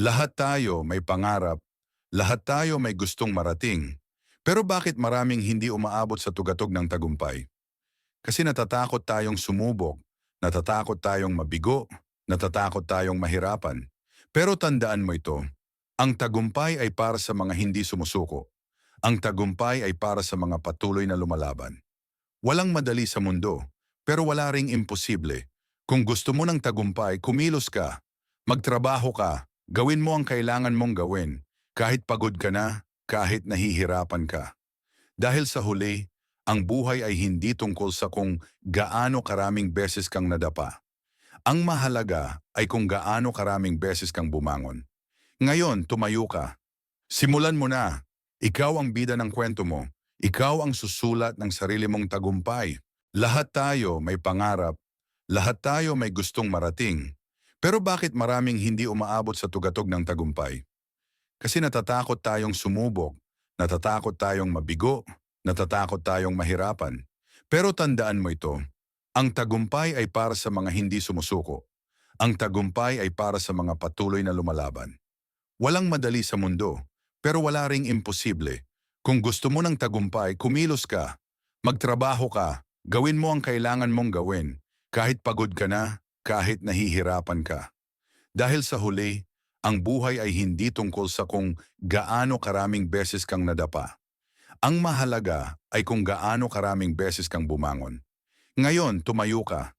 Lahat tayo may pangarap, lahat tayo may gustong marating. Pero bakit maraming hindi umaabot sa tugatog ng tagumpay? Kasi natatakot tayong sumubok, natatakot tayong mabigo, natatakot tayong mahirapan. Pero tandaan mo ito, ang tagumpay ay para sa mga hindi sumusuko. Ang tagumpay ay para sa mga patuloy na lumalaban. Walang madali sa mundo, pero wala ring imposible. Kung gusto mo ng tagumpay, kumilos ka, magtrabaho ka, gawin mo ang kailangan mong gawin, kahit pagod ka na, kahit nahihirapan ka. Dahil sa huli, ang buhay ay hindi tungkol sa kung gaano karaming beses kang nadapa. Ang mahalaga ay kung gaano karaming beses kang bumangon. Ngayon, tumayo ka. Simulan mo na. Ikaw ang bida ng kwento mo. Ikaw ang susulat ng sarili mong tagumpay. Lahat tayo may pangarap. Lahat tayo may gustong marating. Pero bakit maraming hindi umaabot sa tugatog ng tagumpay? Kasi natatakot tayong sumubok, natatakot tayong mabigo, natatakot tayong mahirapan. Pero tandaan mo ito, ang tagumpay ay para sa mga hindi sumusuko. Ang tagumpay ay para sa mga patuloy na lumalaban. Walang madali sa mundo, pero wala ring imposible. Kung gusto mo ng tagumpay, kumilos ka. Magtrabaho ka. Gawin mo ang kailangan mong gawin. Kahit pagod ka na, kahit nahihirapan ka. Dahil sa huli, ang buhay ay hindi tungkol sa kung gaano karaming beses kang nadapa. Ang mahalaga ay kung gaano karaming beses kang bumangon. Ngayon, tumayo ka.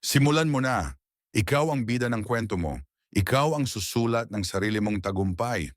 Simulan mo na. Ikaw ang bida ng kwento mo. Ikaw ang susulat ng sarili mong tagumpay.